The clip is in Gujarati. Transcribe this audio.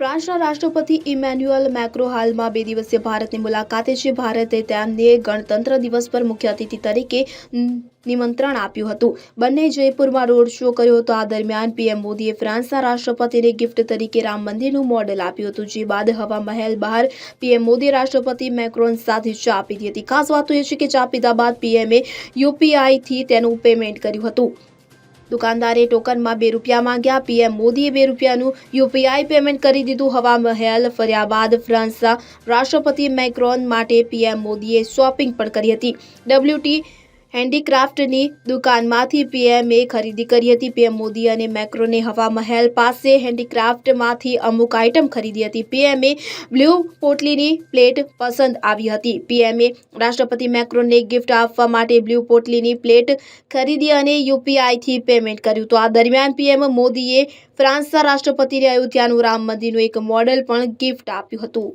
ફ્રાન્સના રાષ્ટ્રપતિ ઇમેન્યુઅલ મેક્રો હાલમાં બે દિવસીય ભારતની મુલાકાતે છે. ભારતે તેમને ગણતંત્ર દિવસ પર મુખ્ય અતિથિ તરીકે નિમંત્રણ આપ્યું હતું. બંને જયપુરમાં રોડ શો કર્યો હતો. આ દરમિયાન પીએમ મોદીએ ફ્રાન્સના રાષ્ટ્રપતિને ગિફ્ટ તરીકે રામ મંદિરનું મોડેલ આપ્યું હતું. જે બાદ હવા મહેલ બહાર પીએમ મોદીએ રાષ્ટ્રપતિ મેક્રોન સાથે ચા પીધી હતી. ખાસ વાત એ છે કે ચા પીધા બાદ પીએમએ યુપીઆઈથી તેનું પેમેન્ટ કર્યું હતું. દુકાનદારે ટોકનમાં બે રૂપિયા માંગ્યા, પીએમ મોદીએ બે રૂપિયાનું યુપીઆઈ પેમેન્ટ કરી દીધું. હવા મહેલ ફર્યા બાદ ફ્રાન્સના રાષ્ટ્રપતિ મેક્રોન માટે પીએમ મોદીએ શોપિંગ પણ કરી હતી. ડબ્લ્યુટી હેન્ડીક્રાફ્ટની દુકાનમાંથી પીએમએ ખરીદી કરી હતી. પીએમ મોદી અને મેક્રોને હવા મહેલ પાસે હેન્ડીક્રાફ્ટમાંથી અમુક આઇટમ ખરીદી હતી. પીએમએ બ્લુ પોટલીની પ્લેટ પસંદ આવી હતી. પીએમએ રાષ્ટ્રપતિ મેક્રોને ગિફ્ટ આપવા માટે બ્લુ પોટલીની પ્લેટ ખરીદી અને યુપીઆઈથી પેમેન્ટ કર્યું. તો આ દરમિયાન પીએમ મોદીએ ફ્રાન્સના રાષ્ટ્રપતિને અયોધ્યાનું રામ મંદિરનું એક મોડેલ પણ ગિફ્ટ આપ્યું હતું.